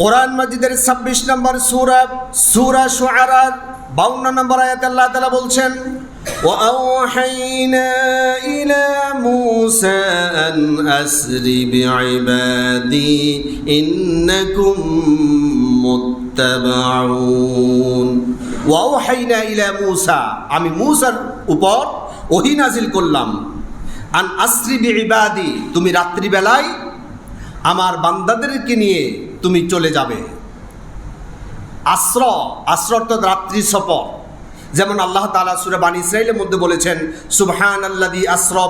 কোরআন মাজিদের ছাব্বিশ নম্বর সুরা সুরা শুআরার বাউন্ন নম্বর আয়াত আল্লাহ তালা বলছেন وأوحينا إلى موسى أن أسر بعبادي إنكم متبعون وأوحينا إلى موسى আমি মুসার উপর ওহি নাজিল করলাম আন আসরি বিইবাদি তুমি রাত্রিবেলায় আমার বান্দাদেরকে নিয়ে তুমি চলে যাবে। আশ্র আশ্র অর্থাৎ রাত্রি সফর। যেমন আল্লাহ তালা সুরে বানী ইসরাইলের মধ্যে বলেছেন সুবহান আল্লাদি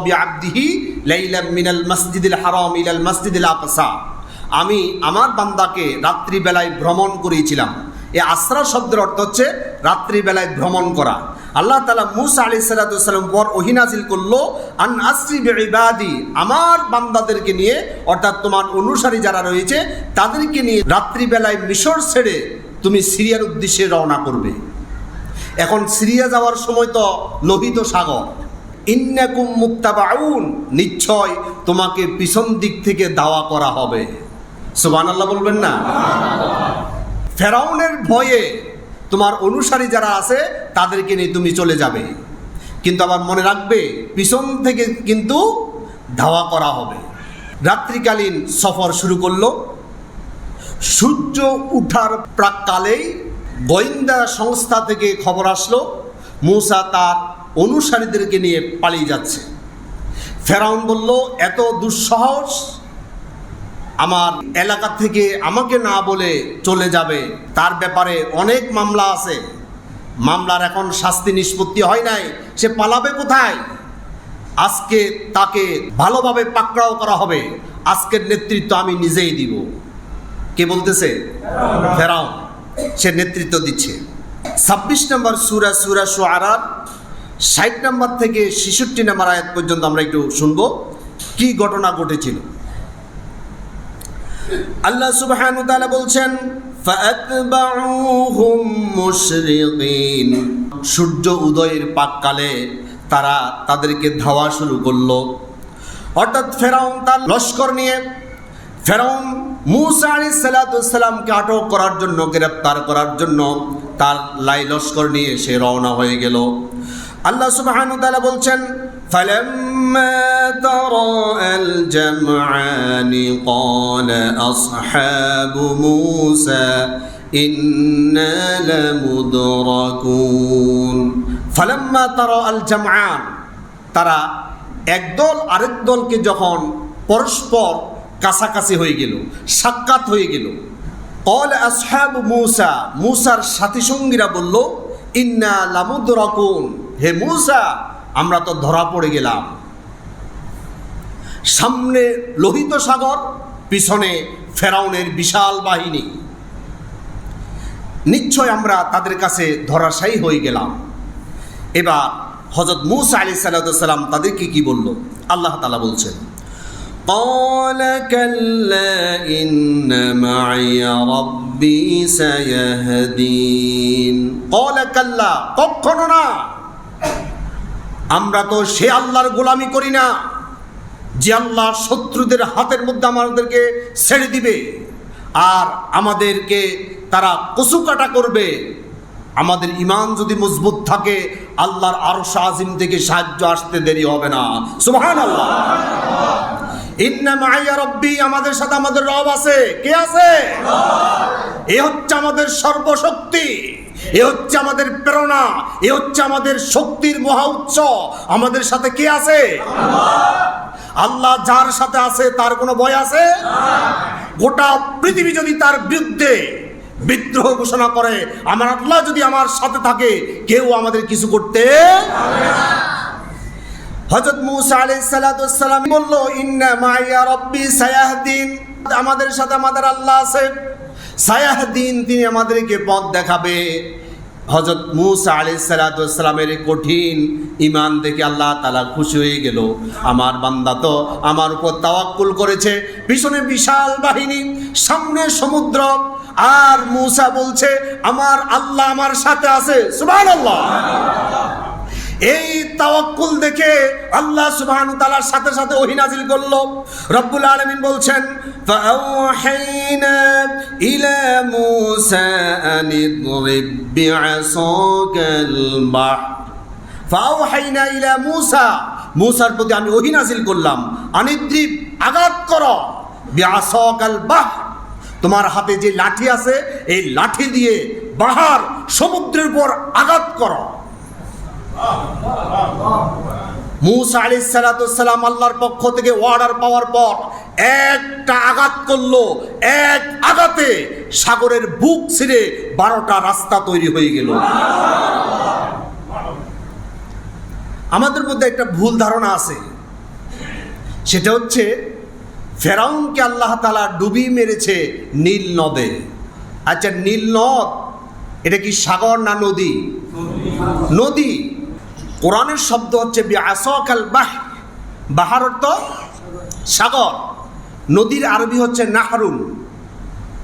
বি আব্দিহি লাইলাম মিনাল মসজিদুল হারাম ইলাল মসজিদুল আকসা। আমি আমার বান্দাকে রাত্রিবেলায় ভ্রমণ করিয়েছিলাম। এ আশ্রা শব্দের অর্থ হচ্ছে রাত্রিবেলায় ভ্রমণ করা। আল্লাহ তালা মুসা আলি সাল্লাম পর ওহিনাজিল করল, আন আসরি বেবাদি আমার বান্দাদেরকে নিয়ে, অর্থাৎ তোমার অনুসারী যারা রয়েছে, তাদেরকে নিয়ে রাত্রিবেলায় মিশর ছেড়ে তুমি সিরিয়ার উদ্দেশ্যে রওনা করবে। এখন সিরিয়া যাওয়ার সময় তো লোহিত সাগর। ইন্নাকুম মুক্তাবাউন নিশ্চয় তোমাকে পিছন দিক থেকে দাওয়া করা হবে। সুবান আল্লাহ বলবেন না? ফেরাউনের ভয়ে তোমার অনুসারী যারা আছে, তাদেরকে নিয়ে তুমি চলে যাবে। কিন্তু আবার মনে রাখবে, পিছন থেকে কিন্তু ধাওয়া করা হবে। রাত্রিকালীন সফর শুরু করল। সূর্য উঠার প্রাককালেই গোয়েন্দা সংস্থা থেকে খবর আসলো, মূসা তার অনুসারীদেরকে নিয়ে পালিয়ে যাচ্ছে। ফেরাউন বলল, এত দুঃসাহস আমার এলাকা থেকে আমাকে না বলে চলে যাবে তার ব্যাপারে অনেক মামলা আছে। মামলার এখন শাস্তি নিষ্পত্তি হয় নাই সে পালাবে কোথায়? আজকে তাকে ভালোভাবে পাকড়াও করা হবে আজকের নেতৃত্ব আমি নিজেই দিব। কে বলতেছে? ফেরাও সে নেতৃত্ব দিচ্ছে। ছাব্বিশ নম্বর সুরা সুরা সোয়ারার ষাট নম্বর থেকে ছেষট্টি নম্বর আয়াত পর্যন্ত আমরা একটু শুনব কি ঘটনা ঘটেছিল। আল্লাহ তাআলা বলছেন সূর্য উদয়ের পাককালে তারা তাদেরকে ধাওয়া শুরু করল। অর্থাৎ ফেরাউন তার লস্কর নিয়ে, ফেরাউন মুসা আলী সালাতামকে আটক করার জন্য, গ্রেপ্তার করার জন্য তার লাই লস্কর নিয়ে সে রওনা হয়ে গেল। আল্লাহ সুবহানাহু ওয়া বলছেন فلما تراءى الجمعان قال أصحاب موسى إنا لمدركون فلما تراءى الجمعان তারা একদল আরেক দলকে যখন পরস্পর কাছাকাছি হয়ে গেল সাক্ষাৎ হয়ে গেল অল আসহাব মুসা মুসার সাথী সঙ্গীরা বলল ইন্না লামুদ রকুন হে মুসা আমরা তো ধরা পড়ে গেলাম সামনে লোহিত সাগর পিছনে ফেরাউনের বিশাল বাহিনী নিশ্চয় আমরা তাদের কাছে ধরাশায়ী হয়ে গেলাম এবার হজরত মুসা আলি সাল্লাম তাদেরকে কি বলল আল্লাহ তালা বলছেন قال كلا إن معي ربي سيهدين قال كلا কখনো না আমরা তো সে আল্লাহর গোলামি করি না, যে আল্লাহ শত্রুদের হাতের মধ্যে আমাদেরকে ছেড়ে দিবে আর আমাদেরকে তারা কচুকাটা করবে। আমাদের ইমান যদি মজবুত থাকে, আল্লাহর আরও আজিম থেকে সাহায্য আসতে দেরি হবে না। সুবহান আল্লাহ ইন্না মাইয়া রব্বি, আমাদের সাথে আমাদের রব আছে। কে আছে? এ হচ্ছে আমাদের সর্বশক্তি, এ হচ্ছে আমাদের প্রেরণা, এ হচ্ছে আমাদের শক্তির মহা উৎস। আমাদের সাথে কে আছে? আল্লাহ যার সাথে আছে, তার কোনো ভয় আছে? গোটা পৃথিবী যদি তার বিরুদ্ধে বিদ্রোহ ঘোষণা করে, আমার আল্লাহ যদি আমার সাথে থাকে, কেউ আমাদের কিছু করতে হজরত মুসা আলাইহিস সালাম বলল, ইন্না মাইয়া রব্বি সায়াহদিন। আমাদের সাথে আমাদের আল্লাহ আছে। সায়াহদিন, তিনি আমাদেরকে পথ দেখাবে। হজরত মুসা আলাইহিস সালামের কঠিন ইমান দেখে আল্লাহ তালা খুশি হয়ে গেল। আমার বান্দা তো আমার উপর তাওয়াক্কুল করেছে। পিছনে বিশাল বাহিনী, সামনে সমুদ্র। আর মুসা বলছে, আমার আল্লাহ আমার সাথে আছে। সুবহানাল্লাহ। এই তাওয়াক্কুল দেখে আল্লাহ সুবহানাহু ওয়া তাআলার সাথে সাথে ওহী নাজিল করল। রব্বুল আলামিন বলছেন ফাআওহাইনা ইলা মূসা আন ইদরিব বিআসাকাল বাহর ফাআওহাইনা ইলা মূসা। মূসার প্রতি আমি ওহী নাজিল করলাম। আনিদ্রিব আঘাত করো। বিআসাকাল বাহর তোমার হাতে যে লাঠি আছে, এই লাঠি দিয়ে বাহার সমুদ্রের উপর আঘাত করো। মুসা আলী সালাতাম আল্লাহর পক্ষ থেকে অর্ডার পাওয়ার পর একটা আঘাত করল। এক আঘাতে সাগরের বুক ছিঁড়ে বারোটা রাস্তা তৈরি হয়ে গেল। আমাদের মধ্যে একটা ভুল ধারণা আছে। সেটা হচ্ছে, ফেরাউনকে আল্লাহ তালা ডুবি মেরেছে নীল নদে। আচ্ছা নীল নদ, এটা কি সাগর না নদী? নদী। কোরআনের শব্দ হচ্ছে বাহার অর্থ সাগর। নদীর আরবি হচ্ছে নাহারুন।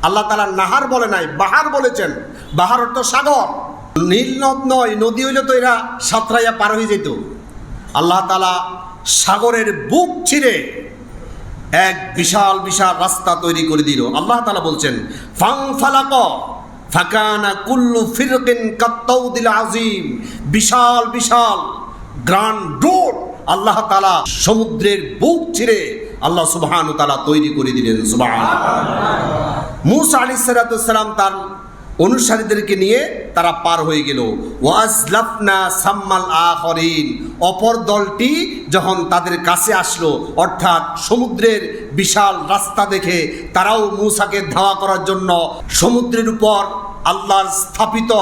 আল্লাহ তালা নাহার বলে নাই, বাহার বলেছেন। বাহার অর্থ সাগর। নীল নদ নয়, নদী হইলে তো এরা সাঁতরাইয়া পার হয়ে যেত। আল্লাহ তালা সাগরের বুক ছিঁড়ে এক বিশাল বিশাল রাস্তা তৈরি করে দিল। আল্লাহ তালা বলছেন, ফাং ফালাক। ফাকানা কুল্লু ফিরকিন কাত্তাউদিল আজিম বিশাল বিশাল গ্রান্ড রোড আল্লাহ তালা সমুদ্রের বুক ছিঁড়ে আল্লাহ সুবহান তালা তৈরি করে দিলেন সুবহান মুসা আলী সালাম তার অনুসারীদেরকে নিয়ে তারা পার হয়ে গেল। ওয়াজলাফনা সাম্মাল আখরিন। অপর দলটি যখন তাদের কাছে আসলো, অর্থাৎ সমুদ্রের বিশাল রাস্তা দেখে তারাও মূসাকে ধাওয়া করার জন্য সমুদ্রের উপর আল্লাহর স্থাপিত।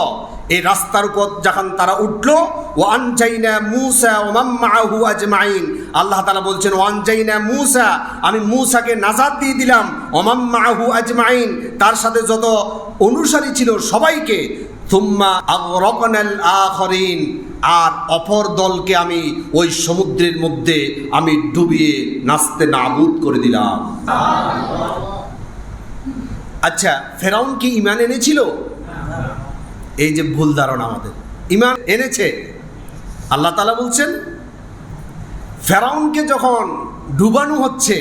এই রাস্তার উপর যখন তারা উঠল ওয়ানজাইনা মুসা ও মাম্মাহু আজমাইন আল্লাহ তালা বলছেন, ওয়ানজাইনা মুসা আমি মুসাকে নাজাদ দিয়ে দিলাম। ওমাম্মাহু আজমাইন তার সাথে যত অনুসারী ছিল সবাইকে। থুম্মা আগরাকনাল আখরিন আর অপর দলকে আমি ওই সমুদ্রের মধ্যে আমি ডুবিয়ে নাচতে নাবুদ করে দিলাম। আচ্ছা ফেরাউন কি ইমান এনেছিল? এই যে ভুল ধারণা আমাদের। ইমান এনেছে। আল্লাহ তালা বলছেন ফেরাউনকে যখন ডুবানো হচ্ছে,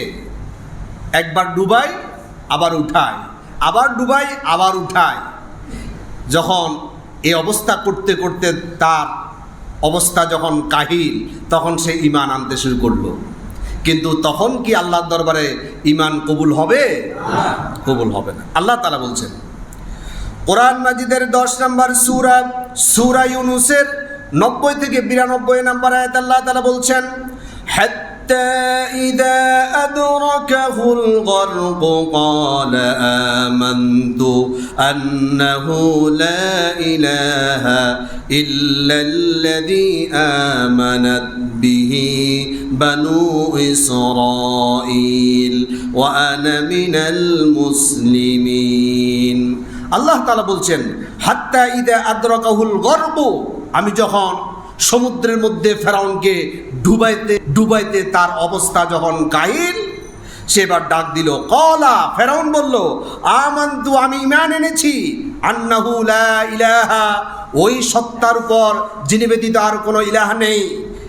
একবার ডুবাই, আবার উঠায়। আবার ডুবাই, আবার উঠায়। যখন এই অবস্থা করতে করতে তার অবস্থা যখন কাহিল, তখন সে ইমান আনতে শুরু করল। কিন্তু তখন কি আল্লাহর দরবারে ইমান কবুল হবে? কবুল হবে না। আল্লাহ তালা বলছেন, কোরআন মাজিদের দশ নম্বর সুরা সুরা ইউনুসের নব্বই থেকে বিরানব্বই নম্বর আয়াত আল্লাহ তালা বলছেন حتى إذا أدركه الغرق قال آمنت أنه لا إله إلا الذي آمنت به بنو إسرائيل وأنا من المسلمين আল্লাহ তালা বলছেন হাত্তা ইদা আদ্রকাহুল গর্ব আমি যখন সমুদ্রের মধ্যে ফেরাউনকে ডুবাইতে ডুবাইতে তার অবস্থা যখন গাইল সেবার ডাক দিল, কলা! ফেরাউন বলল, আমান্তু, আমি ইমান এনেছি। আন্নাহু লা ইলাহা, ওই সত্তার উপর যিনি ব্যতীত আর কোনো ইলাহা নেই।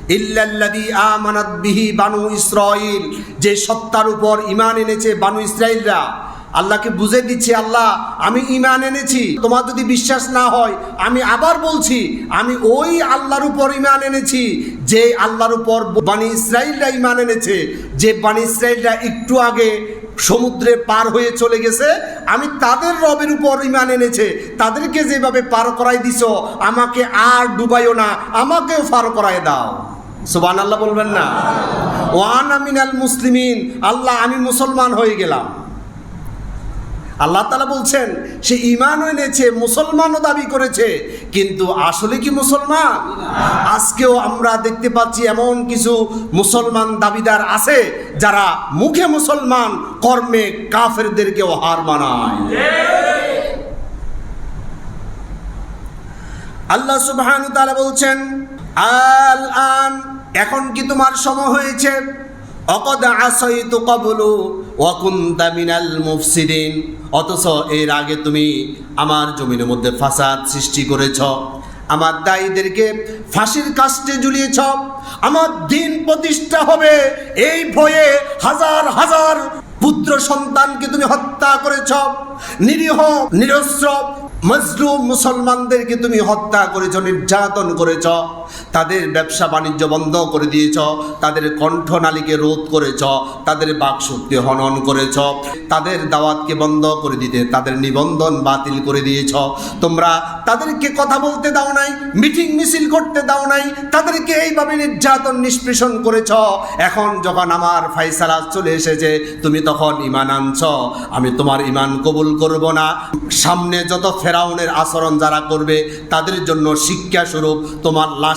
ইল্লাল্লাদি আমানাত বিহি বানু ইসরাইল যে সত্তার উপর ইমান এনেছে বানু ইসরাইলরা আল্লাহকে বুঝে দিচ্ছি, আল্লাহ, আমি ইমান এনেছি। তোমার যদি বিশ্বাস না হয়, আমি আবার বলছি, আমি ওই আল্লাহর উপর ইমান এনেছি, যে আল্লাহর উপর বাণী ইসরায়েলরা ইমান এনেছে, যে বাণী ইসরায়েলরা একটু আগে সমুদ্রে পার হয়ে চলে গেছে, আমি তাদের রবের উপর ইমান এনেছে। তাদেরকে যেভাবে পার করাই দিছ, আমাকে আর ডুবাইও না, আমাকেও পার করাই দাও। সুবান আল্লাহ বলবেন না? ওয়ান আমিনাল মুসলিমিন, আল্লাহ, আমি মুসলমান হয়ে গেলাম। আল্লাহ তালা বলছেন, সে ইমান এনেছে, মুসলমানও দাবি করেছে, কিন্তু আসলে কি মুসলমান? আজকেও আমরা দেখতে পাচ্ছি এমন কিছু মুসলমান দাবিদার আছে, যারা মুখে মুসলমান, কর্মে কাফেরদেরকেও হার মানায়। আল্লাহ সুবহান তালা বলছেন আল আন এখন কি তোমার সময় হয়েছে? অকদ আসাইতু কবলু ওয়াকুনতা মিনাল মুফসিদিন। অথচ এর আগে তুমি আমার জমিনের মধ্যে ফাসাদ সৃষ্টি করেছ, আমার দায়ীদেরকে ফাঁসির কাস্টে ঝুলিয়েছ, আমার দিন প্রতিষ্ঠা হবে এই ভয়ে হাজার হাজার পুত্র সন্তানকে তুমি হত্যা করেছ, নিরীহ, নিরস্ত্র, মজলুম মুসলমানদেরকে তুমি হত্যা করেছ, নির্যাতন করেছ। তাদের ব্যবসা বাণিজ্য বন্ধ করে দিয়েছ, তাদের কণ্ঠনালীকে রোধ করেছ, তাদের বাকশক্তি হনন করেছ, তাদের দাওয়াতকে বন্ধ করে দিতে, তাদের নিবন্ধন বাতিল করে দিয়েছ। তোমরা তাদেরকে কথা বলতে দাও নাই, মিটিং মিছিল করতে দাও নাই, তাদেরকে এইভাবে নির্যাতন নিষ্পেষণ করেছ। এখন যখন আমার ফাইসালা চলে এসেছে, তুমি তখন ইমান আনছ। আমি তোমার ইমান কবুল করব না। সামনে যত ফেরাউনের আচরণ যারা করবে, তাদের জন্য শিক্ষা স্বরূপ তোমার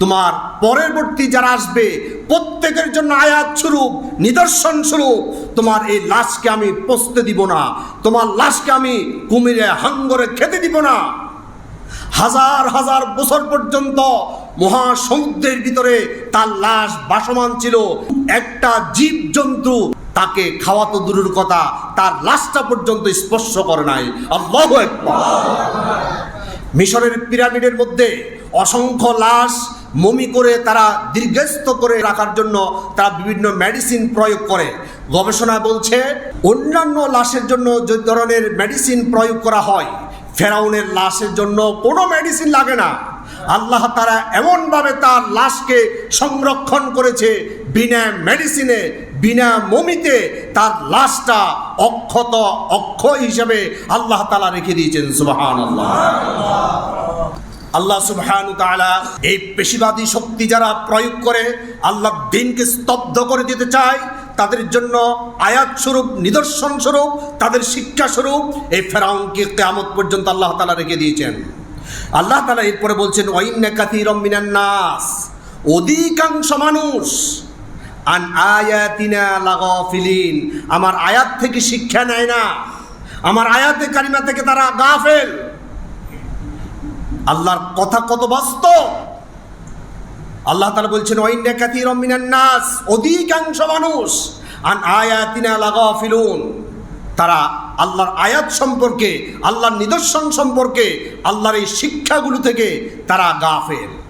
তোমার পরবর্তী যারা আসবে, প্রত্যেকের জন্য আয়াত স্বরূপ, নিদর্শন স্বরূপ, তোমার এই লাশকে আমি পচতে দিব না। তোমার লাশকে আমি কুমিরে, হাঙ্গরে খেতে দিব না। হাজার হাজার বছর পর্যন্ত মহাসমুদ্রের ভিতরে তার লাশ বাসমান ছিল। একটা জীব জন্তু তাকে খাওয়া তো দূরের কথা, তার লাশটা পর্যন্ত স্পর্শ করে নাই। মিশরের পিরামিডের মধ্যে অসংখ্য লাশ মমি করে তারা দীর্ঘস্থ করে রাখার জন্য তারা বিভিন্ন মেডিসিন প্রয়োগ করে। গবেষণা বলছে, অন্যান্য লাশের জন্য যে ধরনের মেডিসিন প্রয়োগ করা হয়, ফেরাউনের লাশের জন্য কোনো মেডিসিন লাগে না। আল্লাহ তারা এমনভাবে তার লাশকে সংরক্ষণ করেছে বিনা মেডিসিনে বিনা মমিতে তার লাশটা অক্ষত অক্ষ হিসেবে আল্লাহ তালা রেখে দিয়েছেন সুবাহান আল্লাহ আল্লাহ সুবহানু তাআলা এই পেশিবাদী শক্তি যারা প্রয়োগ করে, আল্লাহ দিনকে স্তব্ধ করে দিতে চায়, তাদের জন্য আয়াত স্বরূপ নিদর্শন স্বরূপ তাদের শিক্ষা স্বরূপ এই ফেরাউনকে কেয়ামত পর্যন্ত আল্লাহ তাআলা রেখে দিয়েছেন। আল্লাহ তাআলা এরপরে বলছেন ওয়াইন্না মিনান নাস, অধিকাংশ মানুষ আন আয়াতিনা লাগাফিলিন, আমার আয়াত থেকে শিক্ষা নেয় না, আমার আয়াতে কারিমা থেকে তারা গাফেল। আল্লাহর কথা কত বাস্তব? আল্লাহ তালা বলছেন কাথীরাম রমিনের নাস অধিকাংশ মানুষ, আন আয়াতিনা লাগাফিলুন তারা আল্লাহর আয়াত সম্পর্কে, আল্লাহর নিদর্শন সম্পর্কে, আল্লাহর এই শিক্ষাগুলো থেকে তারা গা গাফেল।